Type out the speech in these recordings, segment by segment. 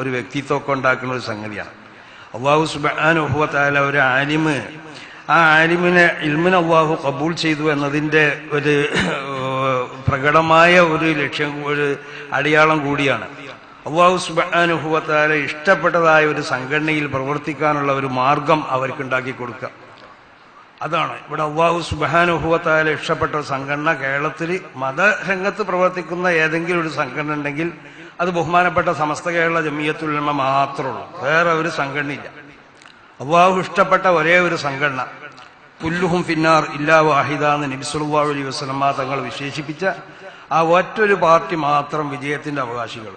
ഒരു വ്യക്തിത്വമൊക്കെ ഉണ്ടാക്കുന്ന ഒരു സംഗതിയാണ്. അള്ളാഹു സുബാനുഭവത്തായ ഒരു ആലിമ് ആ ആലിമിനെ ഇൽമിന് അള്ളാഹു കബൂൾ ചെയ്തു എന്നതിന്റെ ഒരു പ്രകടമായ ഒരു ലക്ഷ്യം ഒരു അടയാളം കൂടിയാണ്. അള്ളാഹു സുബാനുഭവത്താല ഇഷ്ടപ്പെട്ടതായ ഒരു സംഘടനയിൽ പ്രവർത്തിക്കാനുള്ള ഒരു മാർഗം അവർക്ക് ഉണ്ടാക്കി കൊടുക്കുക. അതാണ്. ഇവിടെ അള്ളാഹു സുബാനുഭവത്തായ ഇഷ്ടപ്പെട്ട ഒരു സംഘടന കേരളത്തിൽ മതരംഗത്ത് പ്രവർത്തിക്കുന്ന ഏതെങ്കിലും ഒരു സംഘടന ഉണ്ടെങ്കിൽ അത് ബഹുമാനപ്പെട്ട സമസ്ത കേരള ജമിയത്തുലമ മാത്രമേ ഉള്ളൂ. വേറെ ഒരു സംഘടനയില്ല. അള്ളാഹു ഇഷ്ടപ്പെട്ട ഒരേ ഒരു സംഘടന പുല്ലുഹും ഫിന്നാർ ഇല്ലാ വാഹിദ എന്ന് നബിസുല്ലാ വസ്ലമ തങ്ങൾ വിശേഷിപ്പിച്ച ആ ഒറ്റൊരു പാർട്ടി മാത്രം വിജയത്തിന്റെ അവകാശികൾ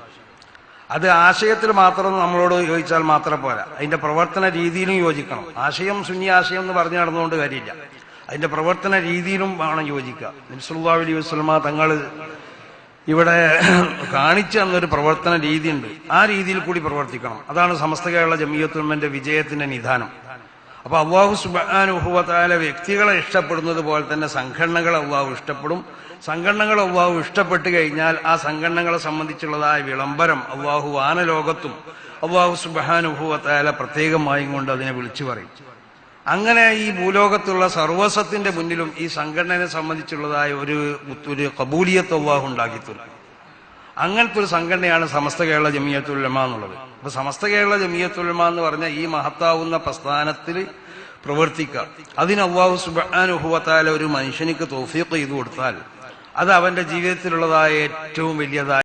അത് ആശയത്തിൽ മാത്രം നമ്മളോട് യോജിച്ചാൽ മാത്രം പോരാ. അതിന്റെ പ്രവർത്തന രീതിയിലും യോജിക്കണം. ആശയം സുന്നി ആശയം എന്ന് പറഞ്ഞു നടന്നുകൊണ്ട് കാര്യമില്ല. അതിന്റെ പ്രവർത്തന രീതിയിലും വേണം യോജിക്കുക. നിസ്ലാ അലൈഹി വസ്ലമ തങ്ങൾ ഇവിടെ കാണിച്ചു തന്നൊരു പ്രവർത്തന രീതിയുണ്ട്. ആ രീതിയിൽ കൂടി പ്രവർത്തിക്കണം. അതാണ് സമസ്ത കേരള ജമിയത്തുൽമന്റെ വിജയത്തിന്റെ നിധാനം അപ്പൊ അള്ളാഹു സുബാനുഭവത്തായ വ്യക്തികളെ ഇഷ്ടപ്പെടുന്നത് പോലെ തന്നെ സംഘടനകൾ അള്ളാഹു ഇഷ്ടപ്പെടും. സംഘടനകൾ അള്ളാഹു ഇഷ്ടപ്പെട്ട് കഴിഞ്ഞാൽ ആ സംഘടനകളെ സംബന്ധിച്ചുള്ളതായ വിളംബരം അള്ളാഹു ആനലോകത്തും അള്ളാഹു സുബാനുഭവത്താല പ്രത്യേകമായും കൊണ്ട് അതിനെ വിളിച്ചു പറയും. അങ്ങനെ ഈ ഭൂലോകത്തുള്ള സർവസത്തിന്റെ മുന്നിലും ഈ സംഘടനയെ സംബന്ധിച്ചുള്ളതായ ഒരു ഒരു കബൂലിയത്ത് അള്ളാഹു ഉണ്ടാക്കി തീർക്കും അങ്ങനത്തെ ഒരു സംഘടനയാണ് സമസ്ത കേരള ജമിയത്തുലമ എന്നുള്ളത്. അപ്പൊ സമസ്ത കേരള ജമിയത്തുലമ എന്ന് പറഞ്ഞാൽ ഈ മഹത്താവുന്ന പ്രസ്ഥാനത്തിൽ പ്രവർത്തിക്കുക. അതിന് അള്ളാഹു സുബാനുഭവത്താൽ ഒരു മനുഷ്യനിക്ക് തോഫീക്ക് ചെയ്തു കൊടുത്താൽ അത് അവന്റെ ജീവിതത്തിലുള്ളതായ ഏറ്റവും വലിയതായ